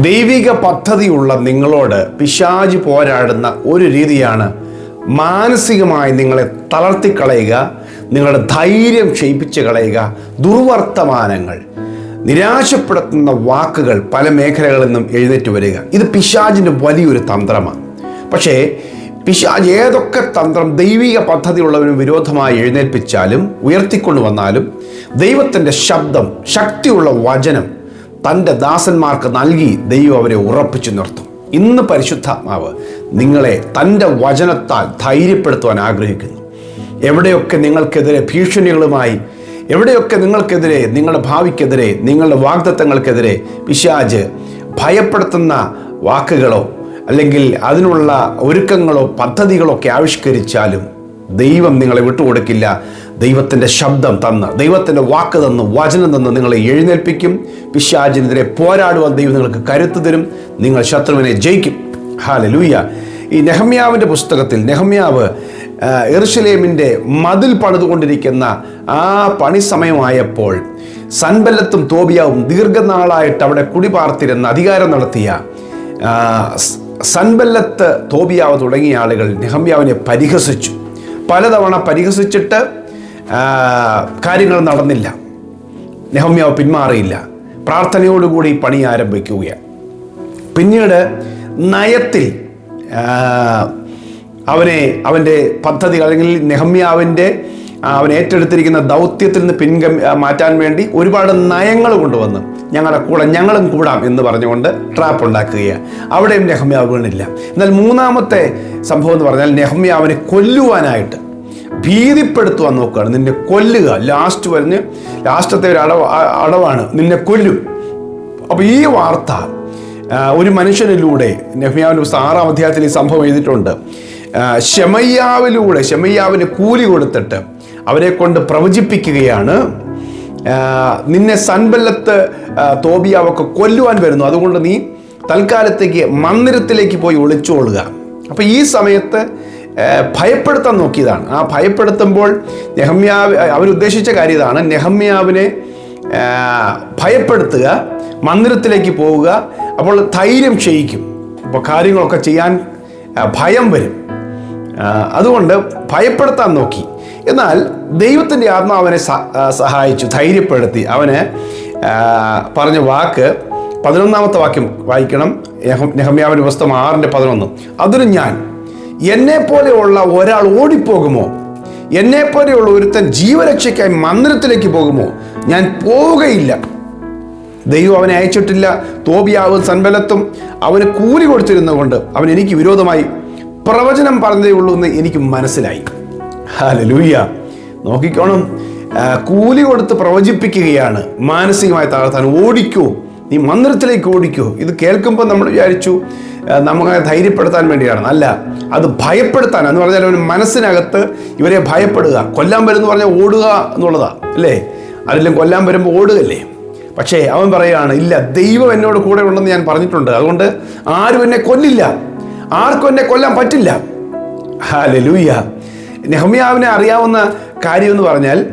ദൈവിക പദ്ധതിയുള്ള നിങ്ങളോട് പിശാജ് പോരാടുന്ന ഒരു രീതിയാണ് മാനസികമായി നിങ്ങളെ തളർത്തിക്കളയുക നിങ്ങളുടെ ധൈര്യം ക്ഷയിപ്പിച്ച് കളയുക ദുർവർത്തമാനങ്ങൾ നിരാശപ്പെടുത്തുന്ന വാക്കുകൾ പല മേഖലകളിൽ നിന്നും എഴുന്നേറ്റ് വരിക. ഇത് പിശാജിന്റെ വലിയൊരു തന്ത്രമാണ്. പക്ഷേ പിശാജ് ഏതൊക്കെ തന്ത്രം ദൈവിക പദ്ധതിയുള്ളവന് വിരോധമായി എഴുന്നേൽപ്പിച്ചാലും ഉയർത്തിക്കൊണ്ടു വന്നാലും ദൈവത്തിന്റെ ശബ്ദം ശക്തിയുള്ള വചനം തന്റെ ദാസന്മാർക്ക് നൽകി ദൈവം അവരെ ഉറപ്പിച്ചു നിർത്തും. ഇന്ന് പരിശുദ്ധാത്മാവ് നിങ്ങളെ തന്റെ വചനത്താൽ ധൈര്യപ്പെടുത്തുവാൻ ആഗ്രഹിക്കുന്നു. എവിടെയൊക്കെ നിങ്ങൾക്കെതിരെ ഭീഷണികളുമായി എവിടെയൊക്കെ നിങ്ങൾക്കെതിരെ നിങ്ങളുടെ ഭാവിക്കെതിരെ നിങ്ങളുടെ വാഗ്ദത്തങ്ങൾക്കെതിരെ പിശാജ് ഭയപ്പെടുത്തുന്ന വാക്കുകളോ അല്ലെങ്കിൽ അതിനുള്ള ഒരുക്കങ്ങളോ പദ്ധതികളോ ഒക്കെ ആവിഷ്കരിച്ചാലും ദൈവം നിങ്ങളെ വിട്ടുകൊടുക്കില്ല. ദൈവത്തിന്റെ ശബ്ദം തന്ന് ദൈവത്തിന്റെ വാക്ക് തന്ന് വചനം തന്ന് നിങ്ങളെ എഴുന്നേൽപ്പിക്കും. പിശാചിനെതിരെ പോരാടുവാൻ ദൈവം നിങ്ങൾക്ക് കരുത്ത് തരും. നിങ്ങൾ ശത്രുവിനെ ജയിക്കും. ഹാല ലൂയ ഈ നെഹമ്യാവിന്റെ പുസ്തകത്തിൽ നെഹമ്യാവ് എറുഷലേമിന്റെ മതിൽ പണിതുകൊണ്ടിരിക്കുന്ന ആ പണി സമയമായപ്പോൾ സൻബല്ലത്തും തോബിയാവും ദീർഘനാളായിട്ട് അവിടെ കുടിപാർത്തിരുന്ന അധികാരം നടത്തിയ സൻബല്ലത്ത് തോബിയാവ് തുടങ്ങിയ ആളുകൾ നെഹമ്യാവിനെ പരിഹസിച്ചു. പലതവണ പരിഹസിച്ചിട്ട് കാര്യങ്ങൾ നടന്നില്ല. നെഹമ്യാവ് പിന്മാറിയില്ല. പ്രാർത്ഥനയോടുകൂടി പണി ആരംഭിക്കുകയാണ്. പിന്നീട് നയത്തിൽ അവനെ അവന്റെ പദ്ധതി അല്ലെങ്കിൽ നെഹമ്യാവിന്റെ അവൻ ഏറ്റെടുത്തിരിക്കുന്ന ദൗത്യത്തിൽ നിന്ന് പിൻഗം മാറ്റാൻ വേണ്ടി ഒരുപാട് നയങ്ങൾ കൊണ്ടുവന്ന്. ഞങ്ങളുടെ കൂടെ ഞങ്ങളും കൂടാം എന്ന് പറഞ്ഞുകൊണ്ട് ട്രാപ്പ് ഉണ്ടാക്കുകയാണ്. അവിടെയും നെഹമ്യാവ് വീണില്ല. എന്നാൽ മൂന്നാമത്തെ സംഭവം എന്ന് പറഞ്ഞാൽ നെഹമ്യാവിനെ കൊല്ലുവാനായിട്ട് ഭീതിപ്പെടുത്തുവാൻ നോക്കുകയാണ്. നിന്നെ കൊല്ലുക. ലാസ്റ്റ് പറഞ്ഞ് ലാസ്റ്റത്തെ ഒരു അടവ് അടവാണ്. നിന്നെ കൊല്ലും. അപ്പോൾ ഈ വാർത്ത ഒരു മനുഷ്യനിലൂടെ നെഹ്മിയാവിന്റെ പുസ്തകം ആറാം അധ്യായത്തിൽ ഈ സംഭവം എഴുതിയിട്ടുണ്ട്. ഷെമയ്യാവിലൂടെ ശമയ്യാവിന് കൂലി കൊടുത്തിട്ട് അവരെ കൊണ്ട് പ്രവചിപ്പിക്കുകയാണ്. നിന്നെ സൻബല്ലത്ത് ആ, തോബിയാവൊക്കെ കൊല്ലുവാൻ വരുന്നു. അതുകൊണ്ട് നീ തൽക്കാലത്തേക്ക് മന്ദിരത്തിലേക്ക് പോയി ഒളിച്ചോളുക. അപ്പോൾ ഈ സമയത്ത് ഭയപ്പെടുത്താൻ നോക്കിയതാണ്. ആ ഭയപ്പെടുത്തുമ്പോൾ നെഹമ്യാവ് അവരുദ്ദേശിച്ച കാര്യം ഇതാണ്. നെഹമ്യാവിനെ ഭയപ്പെടുത്തുക മന്ദിരത്തിലേക്ക് പോവുക. അപ്പോൾ ധൈര്യം ക്ഷയിക്കും. അപ്പോൾ കാര്യങ്ങളൊക്കെ ചെയ്യാൻ ഭയം വരും. അതുകൊണ്ട് ഭയപ്പെടുത്താൻ നോക്കി. എന്നാൽ ദൈവത്തിന്റെ ആത്മാവനെ സഹായിച്ചു ധൈര്യപ്പെടുത്തി. അവന് പറഞ്ഞ വാക്ക് പതിനൊന്നാമത്തെ വാക്യം വായിക്കണം. നെഹം- നെഹമ്യാവിന്റെ പുസ്തകം ആറിന്റെ പതിനൊന്ന്. അതിന് ഞാൻ. എന്നെ പോലെയുള്ള ഒരാൾ ഓടിപ്പോകുമോ? എന്നെ പോലെയുള്ള ഒരുത്തൻ ജീവരക്ഷയ്ക്കായി മന്ദിരത്തിലേക്ക് പോകുമോ? ഞാൻ പോവുകയില്ല. ദൈവം അവനെ അയച്ചിട്ടില്ല. തോബിയാവും സൻബലത്തും അവന് കൂലി കൊടുത്തിരുന്നതുകൊണ്ട് അവൻ എനിക്ക് വിരോധമായി പ്രവചനം പറഞ്ഞതേ ഉള്ളൂ എന്ന് എനിക്ക് മനസ്സിലായി. ഹാലലൂയ. നോക്കിക്കോണം. കൂലി കൊടുത്ത് പ്രവചിപ്പിക്കുകയാണ്. മാനസികമായി താഴ്ത്താൻ ഓടിക്കോ. നീ മന്ദിരത്തിലേക്ക് ഓടിക്കോ. ഇത് കേൾക്കുമ്പോൾ നമ്മൾ വിചാരിച്ചു നമുക്ക് ധൈര്യപ്പെടുത്താൻ വേണ്ടിയാണ്. അല്ല അത് ഭയപ്പെടുത്താൻ എന്ന് പറഞ്ഞാൽ അവൻ മനസ്സിനകത്ത് ഇവരെ ഭയപ്പെടുക. കൊല്ലാൻ വരും എന്ന് പറഞ്ഞാൽ ഓടുക എന്നുള്ളതാ അല്ലേ? അതിലും കൊല്ലാൻ വരുമ്പോൾ ഓടുകല്ലേ പക്ഷേ അവൻ പറയുകയാണ് ഇല്ല ദൈവം എന്നോട് കൂടെ ഉണ്ടെന്ന് ഞാൻ പറഞ്ഞിട്ടുണ്ട്. അതുകൊണ്ട് ആരും എന്നെ കൊല്ലില്ല. ആർക്കും എന്നെ കൊല്ലാൻ പറ്റില്ല. ഹാലലൂയ. നെഹമ്യാവിനെ അറിയാവുന്ന കാര്യമെന്ന് പറഞ്ഞാൽ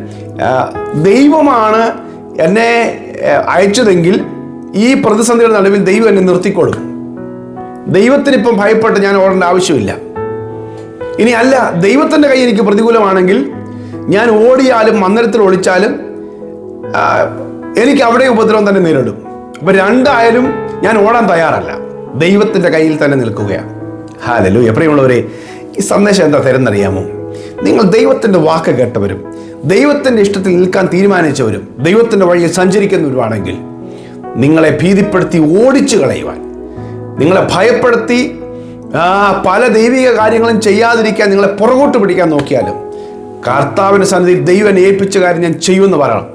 ദൈവമാണ് എന്നെ അയച്ചതെങ്കിൽ ഈ പ്രതിസന്ധിയുടെ നടുവിൽ ദൈവം എന്നെ നിർത്തിക്കൊള്ളും ദൈവത്തിനിപ്പം ഭയപ്പെട്ട് ഞാൻ ഓടേണ്ട ആവശ്യമില്ല. ഇനി അല്ല ദൈവത്തിന്റെ കൈ എനിക്ക് പ്രതികൂലമാണെങ്കിൽ ഞാൻ ഓടിയാലും മന്ദിരത്തിൽ ഒളിച്ചാലും എനിക്ക് അവിടെ ഉപദ്രവം തന്നെ നേരിടും. അപ്പം രണ്ടായാലും ഞാൻ ഓടാൻ തയ്യാറല്ല. ദൈവത്തിന്റെ കയ്യിൽ തന്നെ നിൽക്കുകയാണ്. ഹാലലു എപ്പോഴുള്ളവരെ ഈ സന്ദേശം എന്താ തരുന്നറിയാമോ? നിങ്ങൾ ദൈവത്തിന്റെ വാക്ക് കേട്ടവരും ദൈവത്തിന്റെ ഇഷ്ടത്തിൽ നിൽക്കാൻ തീരുമാനിച്ചവരും ദൈവത്തിന്റെ വഴിയിൽ സഞ്ചരിക്കുന്നവരുമാണെങ്കിൽ നിങ്ങളെ ഭീതിപ്പെടുത്തി ഓടിച്ചു കളയുവാൻ നിങ്ങളെ ഭയപ്പെടുത്തി പല ദൈവിക കാര്യങ്ങളും ചെയ്യാതിരിക്കാൻ നിങ്ങളെ പുറകോട്ട് പിടിക്കാൻ നോക്കിയാലും കർത്താവിന്റെ സന്നിധി ദൈവനെ ഏൽപ്പിച്ച കാര്യം ഞാൻ ചെയ്യുമെന്ന് പറയണം.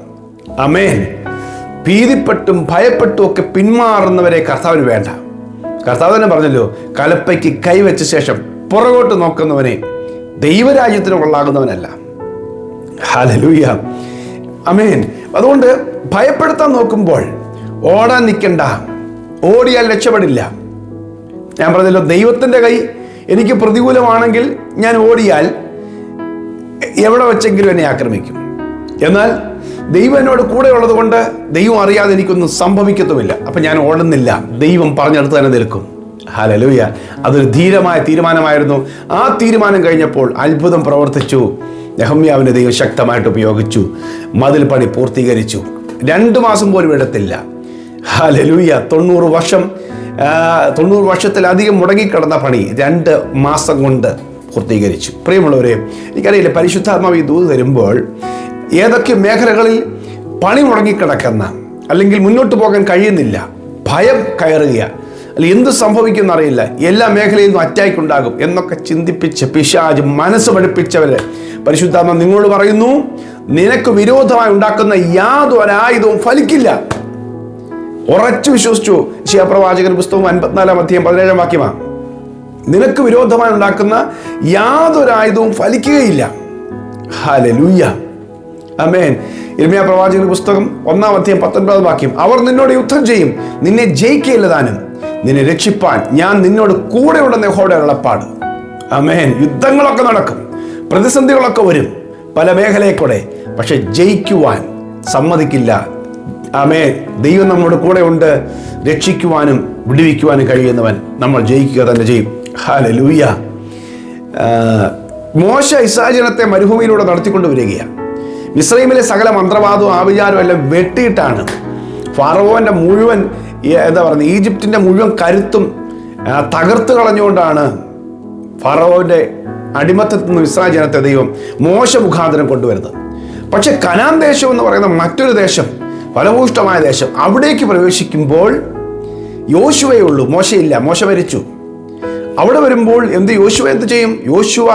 അമേൻ ഭീതിപ്പെട്ടും ഭയപ്പെട്ടും ഒക്കെ പിന്മാറുന്നവരെ കർത്താവിന് വേണ്ട. കർത്താവ് തന്നെ പറഞ്ഞല്ലോ കലപ്പയ്ക്ക് കൈവച്ച ശേഷം പുറകോട്ട് നോക്കുന്നവനെ ദൈവരാജ്യത്തിന് കൊള്ളാകുന്നവനല്ല. ഹലലൂയ അമേൻ അതുകൊണ്ട് ഭയപ്പെടുത്താൻ നോക്കുമ്പോൾ ഓടാൻ നിൽക്കണ്ട. ഓടിയാൽ രക്ഷപ്പെടില്ല. ഞാൻ പറഞ്ഞല്ലോ ദൈവത്തിന്റെ കൈ എനിക്ക് പ്രതികൂലമാണെങ്കിൽ ഞാൻ ഓടിയാൽ എവിടെ വെച്ചെങ്കിലും എന്നെ ആക്രമിക്കും. എന്നാൽ ദൈവം എന്നോട് കൂടെ ഉള്ളത് കൊണ്ട് ദൈവം അറിയാതെ എനിക്കൊന്നും സംഭവിക്കത്തുമില്ല. അപ്പം ഞാൻ ഓടുന്നില്ല. ദൈവം പറഞ്ഞെടുത്ത് തന്നെ നിൽക്കും. ഹലലൂയ അതൊരു ധീരമായ തീരുമാനമായിരുന്നു. ആ തീരുമാനം കഴിഞ്ഞപ്പോൾ അത്ഭുതം പ്രവർത്തിച്ചു. നെഹമ്യാവിനെ ദൈവം ശക്തമായിട്ട് ഉപയോഗിച്ചു. മതിൽ പണി പൂർത്തീകരിച്ചു. രണ്ട് മാസം പോലും എടുത്തില്ല. ഹലലൂയ തൊണ്ണൂറ് വർഷം തൊണ്ണൂറ് വർഷത്തിലധികം മുടങ്ങിക്കിടന്ന പണി രണ്ട് മാസം കൊണ്ട് പൂർത്തീകരിച്ചു. പ്രിയമുള്ളവരെ എനിക്കറിയില്ല പരിശുദ്ധാത്മാവ് ഈ ദൂത് തരുമ്പോൾ ഏതൊക്കെ മേഖലകളിൽ പണി മുടങ്ങിക്കിടക്കുന്ന അല്ലെങ്കിൽ മുന്നോട്ട് പോകാൻ കഴിയുന്നില്ല ഭയം കയറുക അല്ലെങ്കിൽ എന്ത് സംഭവിക്കും അറിയില്ല എല്ലാ മേഖലയിൽ നിന്നും അറ്റാക്ക് ഉണ്ടാകും എന്നൊക്കെ ചിന്തിപ്പിച്ച് പിശാജ് മനസ്സ് പഠിപ്പിച്ചവര്. പരിശുദ്ധാത്മ നിങ്ങളോട് പറയുന്നു നിനക്ക് വിരോധമായി ഉണ്ടാക്കുന്ന യാതൊരു ആയുധവും ഫലിക്കില്ല. ഉറച്ചു വിശ്വസിച്ചു. ശിവപ്രവാചകൻ പുസ്തകം അൻപത്തിനാലാം അധ്യയം പതിനേഴാം വാക്യമാണ് നിനക്ക് വിരോധമായി ഉണ്ടാക്കുന്ന യാതൊരു ആയുധവും ഫലിക്കുകയില്ല. ഹാലലൂയ്യ അമേൻ ഇർമിയ പ്രവാചകന്റെ പുസ്തകം ഒന്നാം അധ്യയം പത്തൊൻപതാം വാക്യം. അവർ നിന്നോട് യുദ്ധം ചെയ്യും. നിന്നെ ജയിക്കുകയില്ല താനും നിന്നെ രക്ഷിപ്പാൻ ഞാൻ നിന്നോട് കൂടെ നെഹോടെ ഉള്ളപ്പാട് അമേൻ യുദ്ധങ്ങളൊക്കെ നടക്കും. പ്രതിസന്ധികളൊക്കെ വരും. പല മേഖലയെക്കൂടെ കൂടെ പക്ഷെ ജയിക്കുവാൻ സമ്മതിക്കില്ല. ആമേ ദൈവം നമ്മുടെ കൂടെ ഉണ്ട് രക്ഷിക്കുവാനും വിടുവിക്കുവാനും കഴിയുന്നവൻ നമ്മൾ ജയിക്കുക തന്നെ ചെയ്യും. ഹാലലൂയ മോശ ഇസാചനത്തെ മരുഭൂമിയിലൂടെ നടത്തിക്കൊണ്ട് വരികയാണ് മിസ്രൈമിലെ സകല മന്ത്രവാദവും ആവിചാരവും എല്ലാം വെട്ടിയിട്ടാണ് ഫാറവോന്റെ മുഴുവൻ എന്താ പറയുന്നത് ഈജിപ്തിന്റെ മുഴുവൻ കരുത്തും തകർത്ത് കളഞ്ഞുകൊണ്ടാണ് ഫറോവിന്റെ അടിമത്തത്തിൽ നിന്ന് ഇസ്രായേൽ ജനത്തെ ദൈവം മോശ മുഖാന്തരം കൊണ്ടുവരുന്നത്. പക്ഷേ കനാൻ ദേശം എന്ന് പറയുന്ന മറ്റൊരു ദേശം ഫലഭൂഷ്ടമായ ദേശം അവിടേക്ക് പ്രവേശിക്കുമ്പോൾ യോശുവേ ഉള്ളൂ മോശയില്ല മോശ മരിച്ചു. അവിടെ വരുമ്പോൾ എന്ത് യോശുവ എന്ത് ചെയ്യും? യോശുവ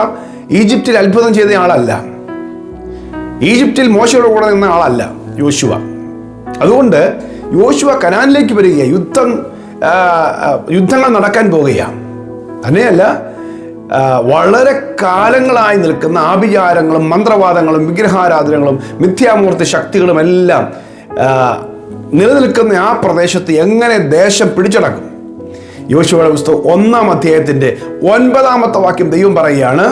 ഈജിപ്തിൽ അത്ഭുതം ചെയ്ത ആളല്ല. ഈജിപ്തിൽ മോശയുടെ കൂടെ നിന്ന ആളല്ല യോശുവ. അതുകൊണ്ട് യോശുവ കനാനിലേക്ക് വരിക യുദ്ധം യുദ്ധങ്ങൾ നടക്കാൻ പോകുകയാണ് തന്നെയല്ല വളരെ കാലങ്ങളായി നിൽക്കുന്ന ആഭിചാരങ്ങളും മന്ത്രവാദങ്ങളും വിഗ്രഹാരാധനകളും മിഥ്യാമൂർത്തി ശക്തികളും എല്ലാം നിലനിൽക്കുന്ന ആ പ്രദേശത്ത് എങ്ങനെ ദേശം പിടിച്ചടക്കും? യോശുവയുടെ പുസ്തകം ഒന്നാം അധ്യായത്തിന്റെ ഒൻപതാമത്തെ വാക്യം ദൈവം പറയുകയാണ്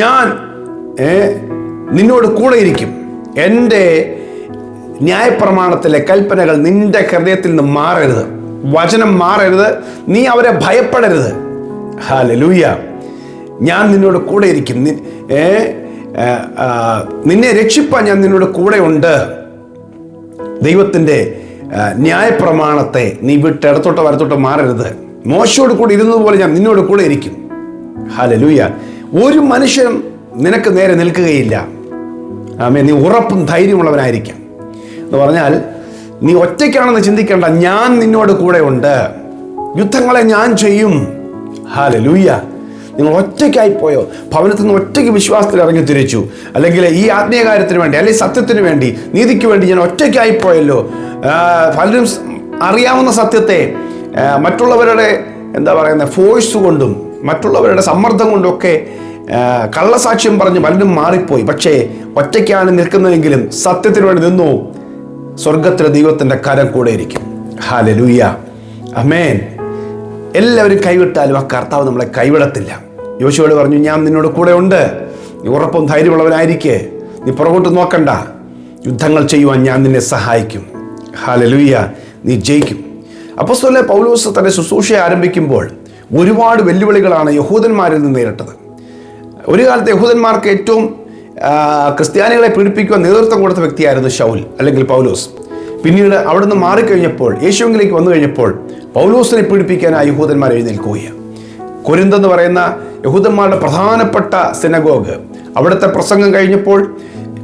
ഞാൻ നിന്നോട് കൂടെ ഇരിക്കും. എന്റെ ന്യായപ്രമാണത്തിലെ കൽപ്പനകൾ നിന്റെ ഹൃദയത്തിൽ നിന്ന് മാറരുത്. വചനം മാറരുത്. നീ അവരെ ഭയപ്പെടരുത്. ഹാലലൂയ ഞാൻ നിന്നോട് കൂടെ ഇരിക്കും. നിന്നെ രക്ഷിപ്പാൻ ഞാൻ നിന്നോട് കൂടെ ഉണ്ട്. ദൈവത്തിന്റെ ന്യായപ്രമാണത്തെ നീ വിട്ട് ഇടത്തോട്ടോ വരത്തോട്ട് മാറരുത്. മോശയോട് കൂടി ഇരുന്നതുപോലെ ഞാൻ നിന്നോട് കൂടെ ഇരിക്കും. ഹാലലൂയ ഒരു മനുഷ്യനും നിനക്ക് നേരെ നിൽക്കുകയില്ല. ആമേ നീ ഉറപ്പും ധൈര്യമുള്ളവനായിരിക്കാം. എന്ന് പറഞ്ഞാൽ നീ ഒറ്റയ്ക്കാണെന്ന് ചിന്തിക്കേണ്ട ഞാൻ നിന്നോട് കൂടെ ഉണ്ട് യുദ്ധങ്ങളെ ഞാൻ ചെയ്യും. ഹാലലൂയ നിങ്ങൾ ഒറ്റയ്ക്കായി പോയോ? ഭവനത്തിൽ നിന്ന് ഒറ്റയ്ക്ക് വിശ്വാസത്തിൽ ഇറങ്ങി തിരിച്ചു. അല്ലെങ്കിൽ ഈ ആത്മീയ കാര്യത്തിന് വേണ്ടി അല്ലെങ്കിൽ സത്യത്തിന് വേണ്ടി നീതിക്ക് വേണ്ടി ഞാൻ ഒറ്റയ്ക്കായി പോയല്ലോ. പലരും അറിയാവുന്ന സത്യത്തെ മറ്റുള്ളവരുടെ എന്താ പറയുന്ന ഫോഴ്സ് കൊണ്ടും മറ്റുള്ളവരുടെ സമ്മർദ്ദം കൊണ്ടൊക്കെ കള്ളസാക്ഷ്യം പറഞ്ഞ് പലരും മാറിപ്പോയി. പക്ഷേ ഒറ്റയ്ക്കാണ് നിൽക്കുന്നതെങ്കിലും സത്യത്തിന് വേണ്ടി നിന്നു. സ്വർഗത്തിലെ ദൈവത്തിന്റെ കരം കൂടെ ഇരിക്കും. ഹാലലൂയ അമേൻ എല്ലാവരും കൈവിട്ടാലും ആ കർത്താവ് നമ്മളെ കൈവിടത്തില്ല. യോശുവോട് പറഞ്ഞു ഞാൻ നിന്നോട് കൂടെ ഉണ്ട്. നീ ഉറപ്പും ധൈര്യമുള്ളവനായിരിക്കേ. നീ പുറകോട്ട് നോക്കണ്ട. യുദ്ധങ്ങൾ ചെയ്യുവാൻ ഞാൻ നിന്നെ സഹായിക്കും. ഹാലലൂയ നീ ജയിക്കും. അപ്പോസ്തലൻ പൗലോസ് തന്റെ ശുശ്രൂഷ ആരംഭിക്കുമ്പോൾ ഒരുപാട് വെല്ലുവിളികളാണ് യഹൂദന്മാരിൽ നിന്ന് നേരിട്ടത്. ഒരു കാലത്ത് യഹൂദന്മാർക്ക് ഏറ്റവും ക്രിസ്ത്യാനികളെ പീഡിപ്പിക്കുവാൻ നേതൃത്വം കൊടുത്ത വ്യക്തിയായിരുന്നു ഷൗൽ അല്ലെങ്കിൽ പൗലോസ്. പിന്നീട് അവിടുന്ന് മാറിക്കഴിഞ്ഞപ്പോൾ യേശുവിലേക്ക് വന്നു കഴിഞ്ഞപ്പോൾ പൗലോസിനെ പീഡിപ്പിക്കാൻ ആ യഹൂദന്മാർ എഴുന്നേൽക്കുകയാണ്. കൊരിന്തെന്ന് പറയുന്ന യഹൂദന്മാരുടെ പ്രധാനപ്പെട്ട സിനഗോഗ്. അവിടുത്തെ പ്രസംഗം കഴിഞ്ഞപ്പോൾ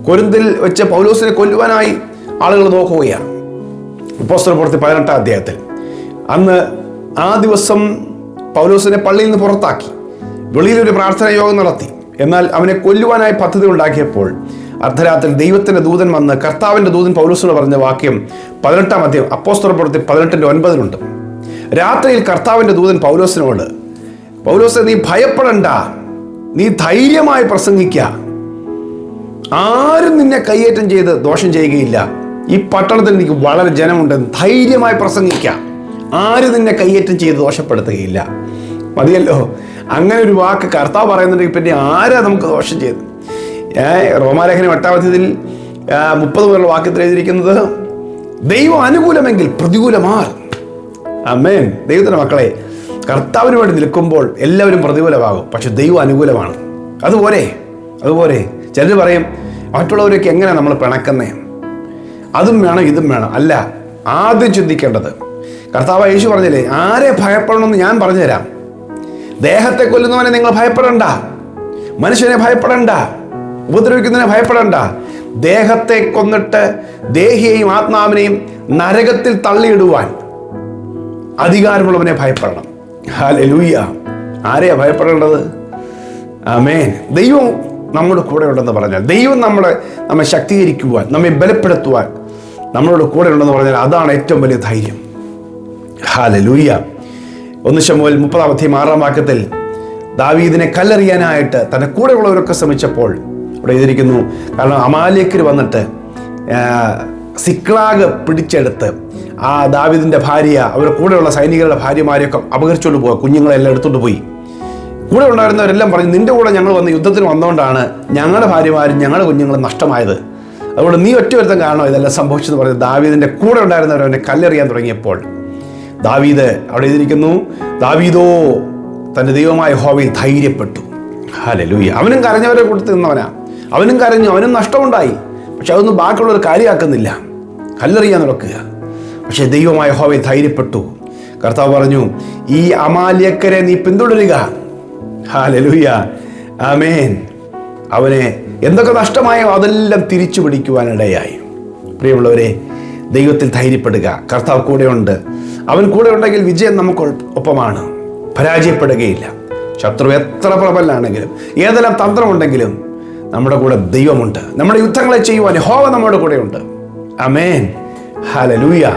കൊരിന്തിൽ വെച്ച് പൗലോസിനെ കൊല്ലുവാനായി ആളുകൾ നോക്കുകയാണ്. പുറത്തി പതിനെട്ടാം അധ്യായത്തിൽ അന്ന് ആ ദിവസം പൗലോസിനെ പള്ളിയിൽ നിന്ന് പുറത്താക്കി. വെളിയിൽ ഒരു പ്രാർത്ഥനാ യോഗം നടത്തി. എന്നാൽ അവനെ കൊല്ലുവാനായി പദ്ധതി ഉണ്ടാക്കിയപ്പോൾ അർദ്ധരാത്രി ദൈവത്തിന്റെ ദൂതൻ വന്ന് കർത്താവിന്റെ ദൂതൻ പൗലോസിനോട് പറഞ്ഞ വാക്യം പതിനെട്ടാം അധ്യായം അപ്പോസ്തലപ്പുറത്തിൽ പതിനെട്ടിന്റെ ഒൻപതിലുണ്ട്. രാത്രിയിൽ കർത്താവിന്റെ ദൂതൻ പൗലോസിനോട് പൗലോസ് നീ ഭയപ്പെടണ്ട. നീ ധൈര്യമായി പ്രസംഗിക്ക. ആരും നിന്നെ കയ്യേറ്റം ചെയ്ത് ദോഷം ചെയ്യുകയില്ല. ഈ പട്ടണത്തിൽ എനിക്ക് വളരെ ജനമുണ്ടെന്ന് ധൈര്യമായി പ്രസംഗിക്കാം. ആരും നിന്നെ കയ്യേറ്റം ചെയ്ത് ദോഷപ്പെടുത്തുകയില്ല. മതിയല്ലോ. അങ്ങനെ ഒരു വാക്ക് കർത്താവ് പറയുന്നുണ്ടെങ്കിൽ പിന്നെ ആരാ നമുക്ക് ദോഷം ചെയ്ത്? റോമാലേഖനം എട്ടാമധ്യത്തിൽ മുപ്പത് മുതലുള്ള വാക്യത്തിൽ എഴുതിയിരിക്കുന്നത് ദൈവം അനുകൂലമെങ്കിൽ പ്രതികൂലമാർ. അമ്മേൻ ദൈവത്തിന്റെ മക്കളെ കർത്താവിന് വേണ്ടി നിൽക്കുമ്പോൾ എല്ലാവരും പ്രതികൂലമാകും പക്ഷെ ദൈവം അനുകൂലമാണ്. അതുപോലെ അതുപോലെ ചിലർ പറയും മറ്റുള്ളവരൊക്കെ എങ്ങനെയാണ് നമ്മൾ പിണക്കുന്നേ? അതും വേണം ഇതും വേണം. അല്ല ആദ്യം ചിന്തിക്കേണ്ടത് കർത്താവ് യേശു പറഞ്ഞില്ലേ ആരെ ഭയപ്പെടണമെന്ന് ഞാൻ പറഞ്ഞുതരാം. ദേഹത്തെ കൊല്ലുന്നവനെ നിങ്ങൾ ഭയപ്പെടണ്ട. മനുഷ്യനെ ഭയപ്പെടണ്ട. ഉപദ്രവിക്കുന്നതിനെ ഭയപ്പെടണ്ട. ദേഹത്തെ കൊന്നിട്ട് ദേഹിയെയും ആത്മാവിനെയും നരകത്തിൽ തള്ളിയിടുവാൻ അധികാരമുള്ളവനെ ഭയപ്പെടണം. ഹാലൂയ്യ ആരെയാ ഭയപ്പെടേണ്ടത്? ആമേൻ. ദൈവം നമ്മുടെ കൂടെ ഉണ്ടെന്ന് പറഞ്ഞാൽ ദൈവം നമ്മളെ നമ്മെ ശക്തീകരിക്കുവാൻ നമ്മെ ബലപ്പെടുത്തുവാൻ നമ്മളോട് കൂടെ ഉണ്ടെന്ന് പറഞ്ഞാൽ അതാണ് ഏറ്റവും വലിയ ധൈര്യം. ഹാലലൂയ്യ ഒന്ന് ശമുവൽ മുപ്പതാം ആറാം വാക്യത്തിൽ ദാവീദിനെ കല്ലെറിയാനായിട്ട് തന്റെ കൂടെയുള്ളവരൊക്കെ ശ്രമിച്ചപ്പോൾ ഇവിടെ എഴുതിയിരിക്കുന്നു കാരണം അമാലേക്കർ വന്നിട്ട് സിക്ലാഗ് പിടിച്ചെടുത്ത് ആ ദാവീദിന്റെ ഭാര്യ അവരുടെ കൂടെയുള്ള സൈനികരുടെ ഭാര്യമാരെയൊക്കെ അപകരിച്ചുകൊണ്ട് പോവുക കുഞ്ഞുങ്ങളെല്ലാം എടുത്തുകൊണ്ട് പോയി. കൂടെ ഉണ്ടായിരുന്നവരെല്ലാം പറഞ്ഞു നിന്റെ കൂടെ ഞങ്ങൾ വന്ന് യുദ്ധത്തിന് വന്നുകൊണ്ടാണ് ഞങ്ങളുടെ ഭാര്യമാരും ഞങ്ങളുടെ കുഞ്ഞുങ്ങളും നഷ്ടമായത്. അതുകൊണ്ട് നീ ഒറ്റ ഒരുത്തം കാരണം ഇതെല്ലാം സംഭവിച്ചെന്ന് പറഞ്ഞ് ദാവീദിന്റെ കൂടെ ഉണ്ടായിരുന്നവർ അവനെ കല്ലെറിയാൻ തുടങ്ങിയപ്പോൾ ദാവീദ് അവിടെ എഴുതിയിരിക്കുന്നു ദാവീദോ തന്റെ ദൈവമായ ഹോവയിൽ ധൈര്യപ്പെട്ടു. ഹലലൂയ അവനും കരഞ്ഞവരെ കൊടുത്ത് നിന്നവനാ. അവനും കരഞ്ഞു അവനും നഷ്ടമുണ്ടായി. പക്ഷെ അതൊന്നും ബാക്കിയുള്ളവർ കാര്യമാക്കുന്നില്ല. കല്ലെറിയാൻ നടക്കുക. പക്ഷെ ദൈവമായ ഹോവയിൽ ധൈര്യപ്പെട്ടു. കർത്താവ് പറഞ്ഞു ഈ അമാല്യക്കരെ നീ പിന്തുടരുക. Hallelujah amen. അവനെ എന്തൊക്കെ നഷ്ടമായോ അതെല്ലാം തിരിച്ചു പിടിക്കുവാനിടയായി. പ്രിയമുള്ളവരെ ദൈവത്തിൽ ധൈര്യപ്പെടുക. കർത്താവ് കൂടെയുണ്ട്. അവൻ കൂടെ ഉണ്ടെങ്കിൽ വിജയം നമുക്ക് ഒപ്പമാണ്. പരാജയപ്പെടുകയില്ല. ശത്രു എത്ര പ്രബലാണെങ്കിലും ഏതെല്ലാം തന്ത്രമുണ്ടെങ്കിലും നമ്മുടെ കൂടെ ദൈവമുണ്ട്. നമ്മുടെ യുദ്ധങ്ങളെ ചെയ്യുവാൻ ഹോവ നമ്മുടെ കൂടെയുണ്ട് അമേൻ ഹാലലൂയ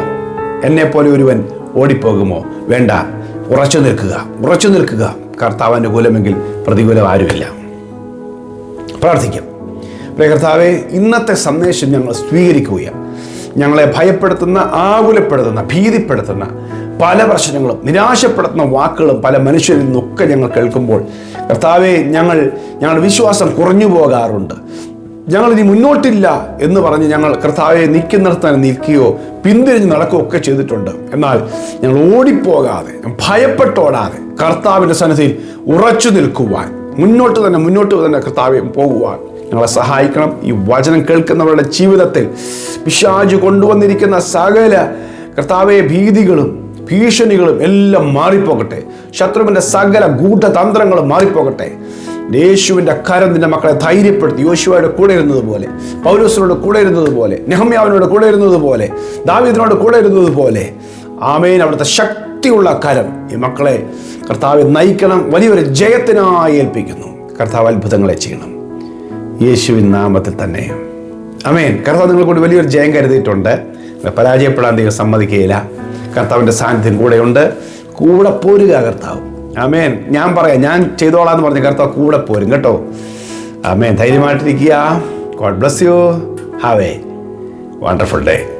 എന്നെ പോലെ ഒരുവൻ ഓടിപ്പോകുമോ? വേണ്ട. ഉറച്ചു നിൽക്കുക. ഉറച്ചു നിൽക്കുക. കർത്താവ് അനുകൂലമെങ്കിൽ പ്രതികൂലം ആരുമില്ല. പ്രാർത്ഥിക്കാം. പ്രിയ കർത്താവെ ഇന്നത്തെ സന്ദേശം ഞങ്ങൾ സ്വീകരിക്കുകയാണ്. ഞങ്ങളെ ഭയപ്പെടുത്തുന്ന ആകുലപ്പെടുത്തുന്ന ഭീതിപ്പെടുത്തുന്ന പല പ്രശ്നങ്ങളും നിരാശപ്പെടുത്തുന്ന വാക്കുകളും പല മനുഷ്യരിൽ നിന്നൊക്കെ ഞങ്ങൾ കേൾക്കുമ്പോൾ കർത്താവെ ഞങ്ങൾ ഞങ്ങളുടെ വിശ്വാസം കുറഞ്ഞു പോകാറുണ്ട്. ഞങ്ങൾ ഇനി മുന്നോട്ടില്ല എന്ന് പറഞ്ഞ് ഞങ്ങൾ കർത്താവെ നിൽക്കുന്നിടത്താൻ നിൽക്കുകയോ പിന്തിരിഞ്ഞ് നടക്കുകയോ ഒക്കെ ചെയ്തിട്ടുണ്ട്. എന്നാൽ ഞങ്ങൾ ഓടിപ്പോകാതെ ഭയപ്പെട്ടോടാതെ കർത്താവിന്റെ സന്നിധിയിൽ ഉറച്ചു നിൽക്കുവാൻ മുന്നോട്ട് തന്നെ മുന്നോട്ട് തന്നെ കർത്താവെ പോകുവാൻ ഞങ്ങളെ സഹായിക്കണം. ഈ വചനം കേൾക്കുന്നവരുടെ ജീവിതത്തിൽ പിശാജ് കൊണ്ടുവന്നിരിക്കുന്ന സകല കർത്താവെ ഭീതികളും ഭീഷണികളും എല്ലാം മാറിപ്പോകട്ടെ. ശത്രുവിന്റെ സകല ഗൂഢതന്ത്രങ്ങളും മാറിപ്പോകട്ടെ. യേശുവിന്റെ കരം നിന്റെ മക്കളെ ധൈര്യപ്പെടുത്തി. യോശുവയുടെ കൂടെ ഇരുന്നത് പോലെ പൗലോസിനോട് കൂടെ ഇരുന്നത് പോലെ നെഹമ്യാവിനോട് കൂടെ ഇരുന്നത് പോലെ ദാവീദിനോട് കൂടെ ഇരുന്നത് പോലെ. ആമേൻ. അവിടുത്തെ ശക്തിയുള്ള കരം ഈ മക്കളെ കർത്താവെ നയിക്കണം. വലിയൊരു ജയത്തിനായി ഏൽപ്പിക്കുന്നു. കർത്താവ് അത്ഭുതങ്ങളെ ചെയ്യണം. യേശുവിൻ നാമത്തിൽ തന്നെ. അമേൻ കർത്താവ് നിങ്ങൾ കൂടി വലിയൊരു ജയം കരുതിയിട്ടുണ്ട്. പരാജയപ്പെടാൻ ദൈവം സമ്മതിക്കുകയില്ല. കർത്താവിന്റെ സാന്നിധ്യം കൂടെയുണ്ട്. കൂടെ പോരുക കർത്താവ്. അമേൻ ഞാൻ പറയാം ഞാൻ ചെയ്തോളാം എന്ന് പറഞ്ഞ കർത്താവ് കൂടെ പോരും കേട്ടോ. Amen ധൈര്യമായിട്ടിരിക്കുക. God bless you have a wonderful day